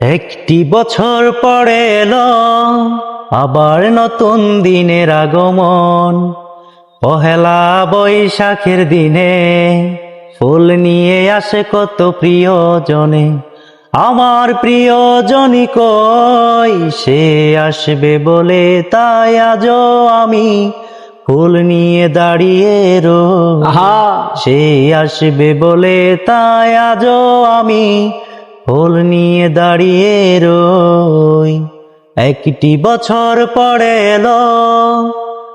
একটি বছর পরে এলো আবার নতুন দিনের আগমন। পহেলা বৈশাখের দিনে ফুল নিয়ে আসে কত প্রিয়জনে। আমার প্রিয়জনই কই সে আসবে বলে তাই আজও আমি ফুল নিয়ে দাঁড়িয়ে রো সে আসবে বলে তাই আজও আমি ফুল নিয়ে দাঁড়িয়ে রই। একটি বছর পরে এলো,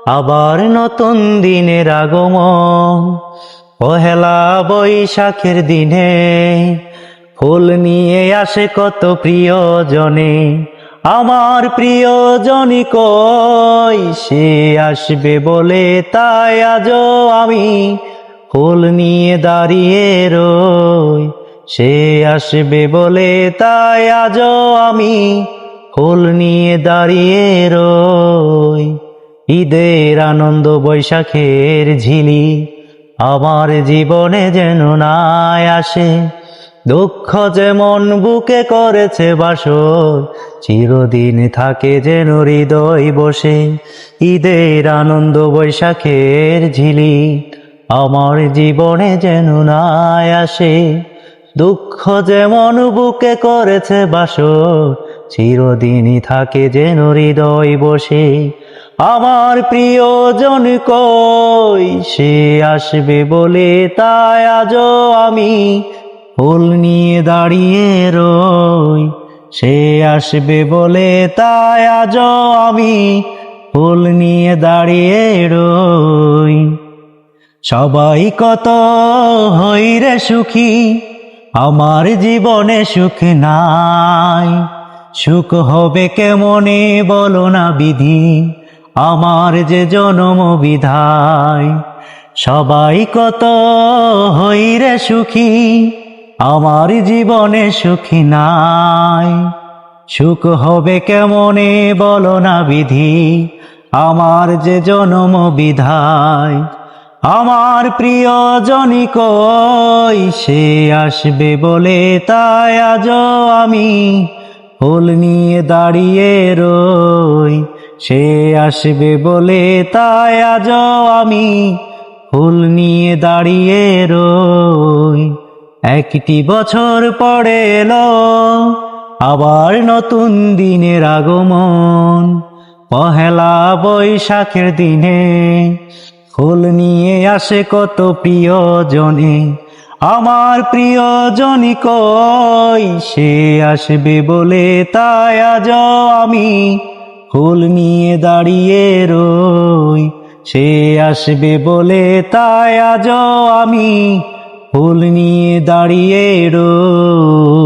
আবার নতুন দিনের আগমন। পহেলা বৈশাখের দিনে ফুল নিয়ে আসে কত প্রিয়জনে, আমার প্রিয়জনই কই? সে আসবে বলে তাই আজও আমি ফুল নিয়ে দাঁড়িয়ে রই। সে আসবে বলে তাই আজ আমি ফুল নিয়ে দাঁড়িয়ে রই। ঈদের আনন্দ বৈশাখের ঝিলি আমার জীবনে যেন নাই আসে। দুঃখ যে মন বুকে করেছে বাসর, চিরদিন থাকে যেন হৃদয় বসে। ঈদের আনন্দ বৈশাখের ঝিলি আমার জীবনে যেন নাই আসে। দুঃখ যেমন বুকে করেছে বাসর, চিরদিনই থাকে যেন হৃদয় বসে। আমার প্রিয়জন কই সে আসবে বলে তাই আজও আমি ফুল নিয়ে দাঁড়িয়ে রই। সে আসবে বলে তাই আজও আমি ফুল নিয়ে দাঁড়িয়ে রই। সবাই কত হইরে সুখী আমার জীবনে সুখ নাই। সুখ হবে কেমনে বলো না বিধি? আমার যে জনম বিধায়। সবাই কত হইরে সুখী? আমার জীবনে সুখী নাই। সুখ হবে কেমনে বলো না বিধি? আমার যে জনম বিধায়। আমার প্রিয়জনই কই? সে আসবে বলে তাই আজও আমি ফুল নিয়ে দাঁড়িয়ে রই। সে আসবে বলে তাই আজও আমি ফুল নিয়ে দাঁড়িয়ে রই। একটি বছর পরে এলো আবার নতুন দিনের আগমন। পহেলা বৈশাখের দিনে ফুল নিয়ে আসে কত প্রিয়জনে। আমার প্রিয়জনই কই, সে আসবে বলে তাই আজ আমি ফুল নিয়ে দাঁড়িয়ে রই। সে আসবে বলে তাই আজ আমি ফুল নিয়ে দাঁড়িয়ে রই।